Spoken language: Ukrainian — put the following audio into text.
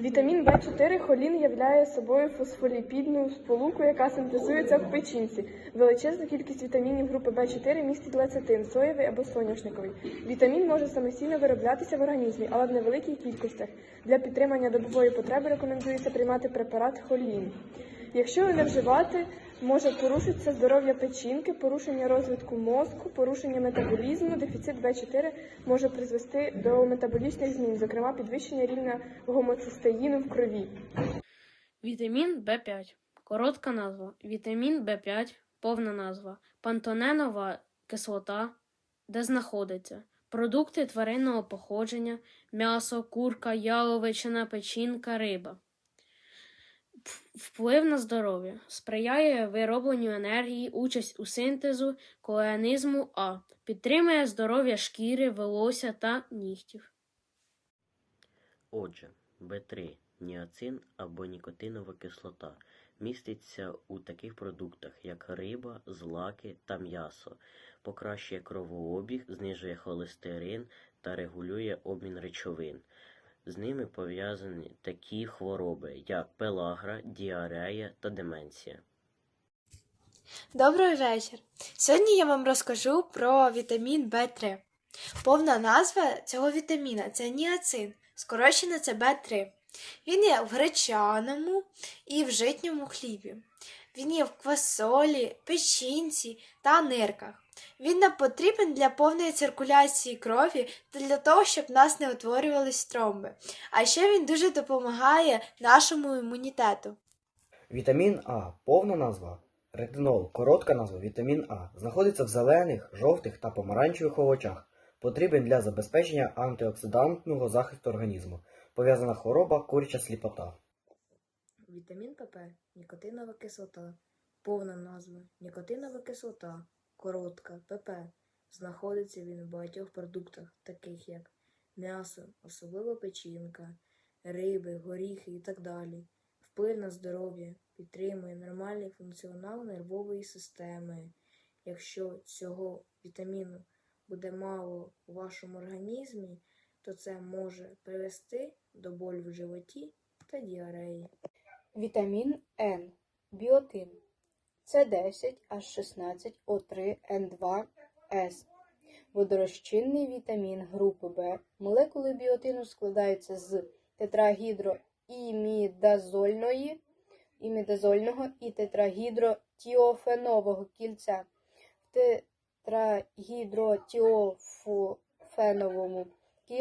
Вітамін В4 холін являє собою фосфоліпідну сполуку, яка синтезується в печінці. Величезна кількість вітамінів групи В4 містить лецитин, соєвий або соняшниковий. Вітамін може самостійно вироблятися в організмі, але в невеликих кількостях. Для підтримання добової потреби рекомендується приймати препарат холін. Якщо не вживати, може порушитися здоров'я печінки, порушення розвитку мозку, порушення метаболізму, дефіцит В4 може призвести до метаболічних змін, зокрема підвищення рівня гомоцистеїну в крові. Вітамін В5. Коротка назва. Вітамін В5. Повна назва. Пантоненова кислота. Де знаходиться. Продукти тваринного походження, м'ясо, курка, яловичина, печінка, риба. Вплив на здоров'я. Сприяє виробленню енергії, участь у синтезу коенізму А. Підтримує здоров'я шкіри, волосся та нігтів. Отже, Б3 ніацин або нікотинова кислота міститься у таких продуктах, як риба, злаки та м'ясо, покращує кровообіг, знижує холестерин та регулює обмін речовин. З ними пов'язані такі хвороби, як пелагра, діарея та деменція. Добрий вечір. Сьогодні я вам розкажу про вітамін В3. Повна назва цього вітаміна це ніацин, скорочено це В3. Він є в гречаному і в житньому хлібі. Він є в квасолі, печінці та нирках. Він нам потрібен для повної циркуляції крові та для того, щоб нас не утворювались тромби. А ще він дуже допомагає нашому імунітету. Вітамін А повна назва ретинол, коротка назва вітамін А, знаходиться в зелених, жовтих та помаранчевих овочах. Потрібен для забезпечення антиоксидантного захисту організму. Пов'язана хвороба куряча сліпота. Вітамін ПП нікотинова кислота. Повна назва нікотинова кислота. Коротка ПП. Знаходиться він в багатьох продуктах, таких як м'ясо, особливо печінка, риби, горіхи і так далі. Вплив на здоров'я підтримує нормальний функціонал нервової системи. Якщо цього вітаміну буде мало у вашому організмі, то це може привести до болю в животі та діареї. Вітамін Н. Біотин. С10 H16 O3 N2 S. Водорозчинний вітамін групи Б. Молекули біотину складаються з тетрагідроімідазольної, імідазольного і тетрагідротіофенового кільця. В тетрагідротіофеновому кільці